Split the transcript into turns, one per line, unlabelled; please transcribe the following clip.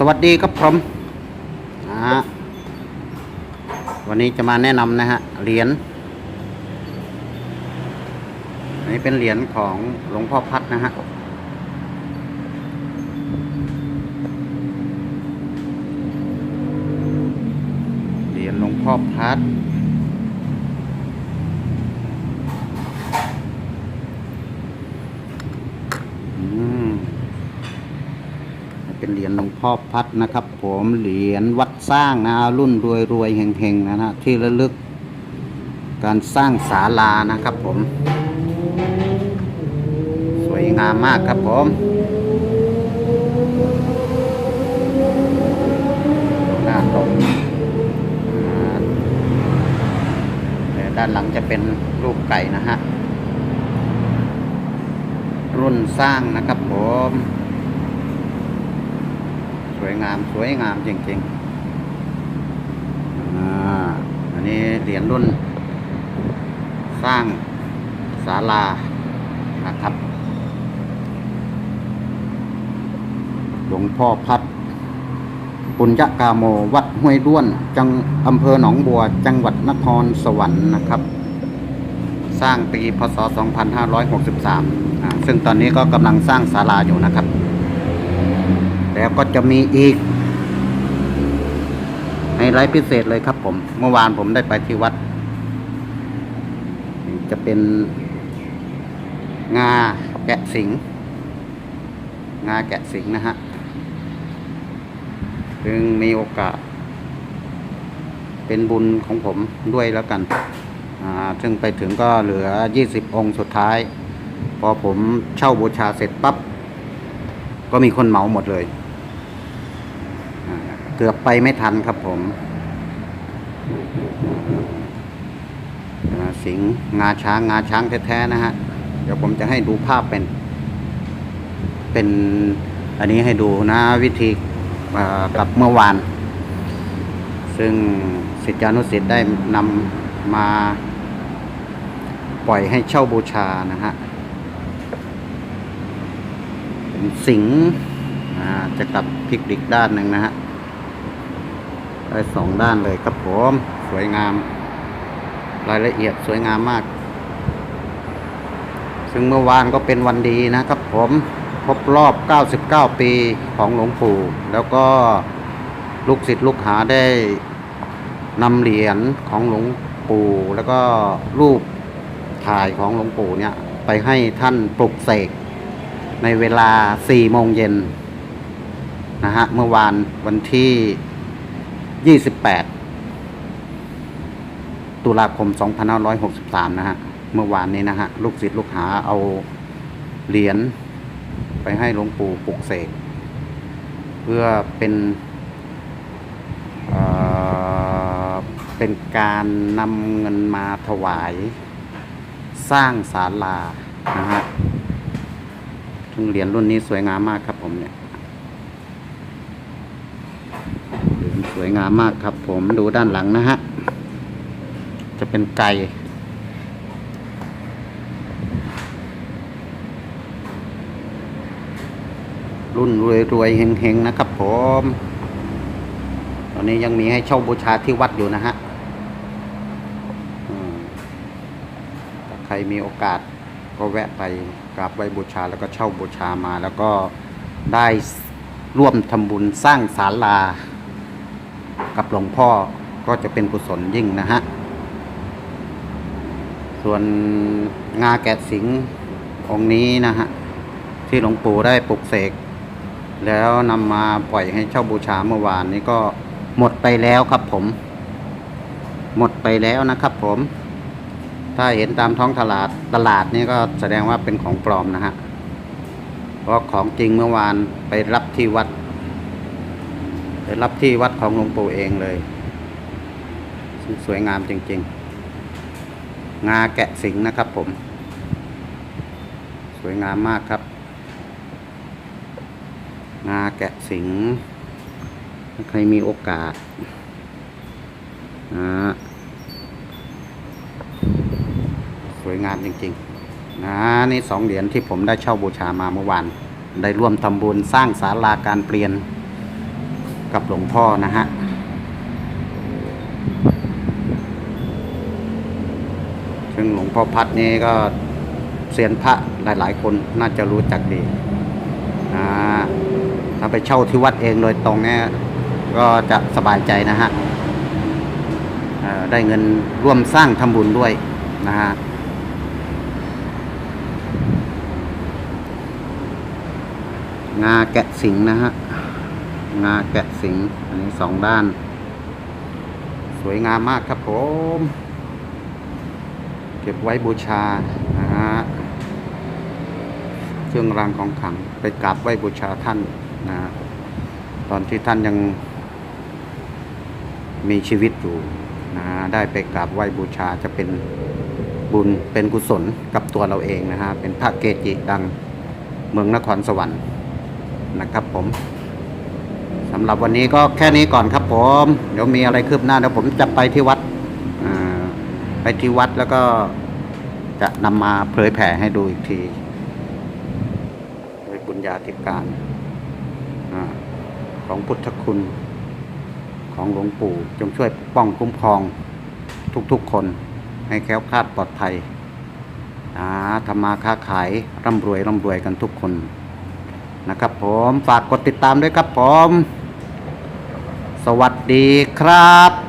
สวัสดีครับผมนะฮะวันนี้จะมาแนะนำนะฮะเหรียญอันนี้เป็นเหรียญของหลวงพ่อพัดนะฮะเหรียญหลวงพ่อพัด เป็นเหรียญหลวงพ่อพัดนะครับ ผมเหรียญวัดสร้างนะรุ่นรวยรวยๆเฮงๆนะฮะที่ระลึก การสร้างศาลานะครับ ผม สวยงามมากครับผมหน้าตรงด้านหลังจะเป็นรูปไก่นะฮะรุ่นสร้างนะครับผม สวยงามสวยงามจริงๆอันนี้เหรียญรุ่น สร้างศาลานะครับหลวงพ่อพัด ปุญญกาโมวัดห้วยด้วน จังอำเภอหนองบัว จังหวัดนครสวรรค์นะครับ สร้างปีพศ 2563 ซึ่งตอนนี้ก็กำลังสร้างศาลาอยู่นะครับ แล้วก็จะมีอีกไฮไลท์พิเศษเลยครับ ผม เมื่อวานผมได้ไปที่วัด จะเป็นงาแกะสิง งาแกะสิงนะฮะซึ่งมีโอกาส เป็นบุญของผมด้วยแล้วกัน ซึ่งไปถึงก็เหลือ 20 องค์สุดท้าย พอผมเช่าบูชาเสร็จปั๊บ ก็มีคนเหมาหมดเลย เกือบไปไม่ทันครับผมสิงห์งาช้างงาช้างแท้ๆนะฮะ เดี๋ยวผมจะให้ดูภาพเป็น เป็นอันนี้ให้ดูนะวิธีกับเมื่อวาน ซึ่งสิทธิานุสิทธิ์ได้นำมาปล่อยให้เช่าบูชานะฮะเป็นสิงห์จะกลับพลิกดิกด้านหนึ่งนะฮะ สองด้านเลยครับผม สวยงาม รายละเอียดสวยงามมาก ซึ่งเมื่อวานก็เป็นวันดีนะครับผมครบรอบ 99 ปีของหลวงปู่ แล้วก็ลูกศิษย์ลูกหาได้นำเหรียญของหลวงปู่ แล้วก็รูปถ่ายของหลวงปู่เนี่ย ไปให้ท่านปลุกเสกในเวลา 4 โมงเย็นนะฮะ เมื่อวานวันที่ 28 ตุลาคม 2563 นะฮะ เมื่อวานนี้นะฮะ ลูกศิษย์ลูกหาเอาเหรียญไปให้หลวงปู่ปลุกเสก เพื่อเป็นเเป็นการนำเงินมาถวาย สร้างศาลานะฮะซึ่งเหรียญรุ่นนี้สวยงามมากครับผมเนี่ยเหรียญส วยงามมากครับ ผมดูด้านหลังนะฮะ จะเป็นไก่รุ่นรวยรวยๆเฮงๆนะครับผม ตอนนี้ยังมีให้เช่าบูชาที่วัดอยู่นะฮะใครมีโอกาสก็แวะไปกราบไหว้บูชาแล้วก็เช่าบูชามาแล้วก็ได้ร่วมทำบุญสร้างศาลา กับหลวงพ่อก็จะเป็นกุศลยิ่งนะฮะ ส่วนงาแกะสิงห์องค์นี้นะฮะ ที่หลวงปู่ได้ปลุกเสก แล้วนำมาปล่อยให้เช่าบูชาเมื่อวานนี้ก็หมดไปแล้วครับผม หมดไปแล้วนะครับผม ถ้าเห็นตามท้องตลาดตลาดนี่ก็แสดงว่าเป็นของปลอมนะฮะ เพราะของจริงเมื่อวานไปรับที่วัด ไปรับที่วัดของหลวงปู่เองเลย สวยงามจริง ๆ งาแกะสิงห์นะครับผม สวยงามมากครับ งาแกะสิงห์ใครมีโอกาสนะสวยงามจริง ๆ นะนี่สองเหรียญที่ผมได้เช่าบูชามาเมื่อวาน ได้ร่วมทำบุญสร้างศาลาการเปลี่ยน กับหลวงพ่อนะฮะซึ่งหลวงพ่อพัดนี่ก็เซียนพระหลาย ๆ คนน่าจะรู้จักดีนะถ้าไปเช่าที่วัดเองโดยตรงเนี่ยก็จะสบายใจนะฮะได้เงินร่วมสร้างทำบุญด้วยนะฮะงาแกะสิงนะฮะ งาแกะสิง อันนี้สองด้าน สวยงามมากครับผม เก็บไว้บูชานะฮะเครื่องรางของขลังไปกราบไหว้บูชาท่านนะฮะตอนที่ท่านยังมีชีวิตอยู่นะฮะได้ไปกราบไหว้บูชาจะเป็นบุญเป็นกุศลกับตัวเราเองนะฮะ เป็นพระเกจิดังเมืองนครสวรรค์นะครับผมำหรับวันนี้ก็แค่นี้ก่อนครับผม เดี๋ยวมีอะไรคืบหน้าเดี๋ยวผมจะไปที่วัดไปที่วัดแล้วก็จะนำมาเผยแผ่ให้ดูอีกทีโดยบุญญาธิการอของพุทธคุณของหลวงปู่ จงช่วยป้องคุ้มครองทุกๆคน ให้แคล้วคลาดปลอดภัยอาทำมาค้าขายร่ำรวยร่ำรวยกันทุกคนนะครับผมฝากกดติดตามด้วยครับผม วัสดีครับ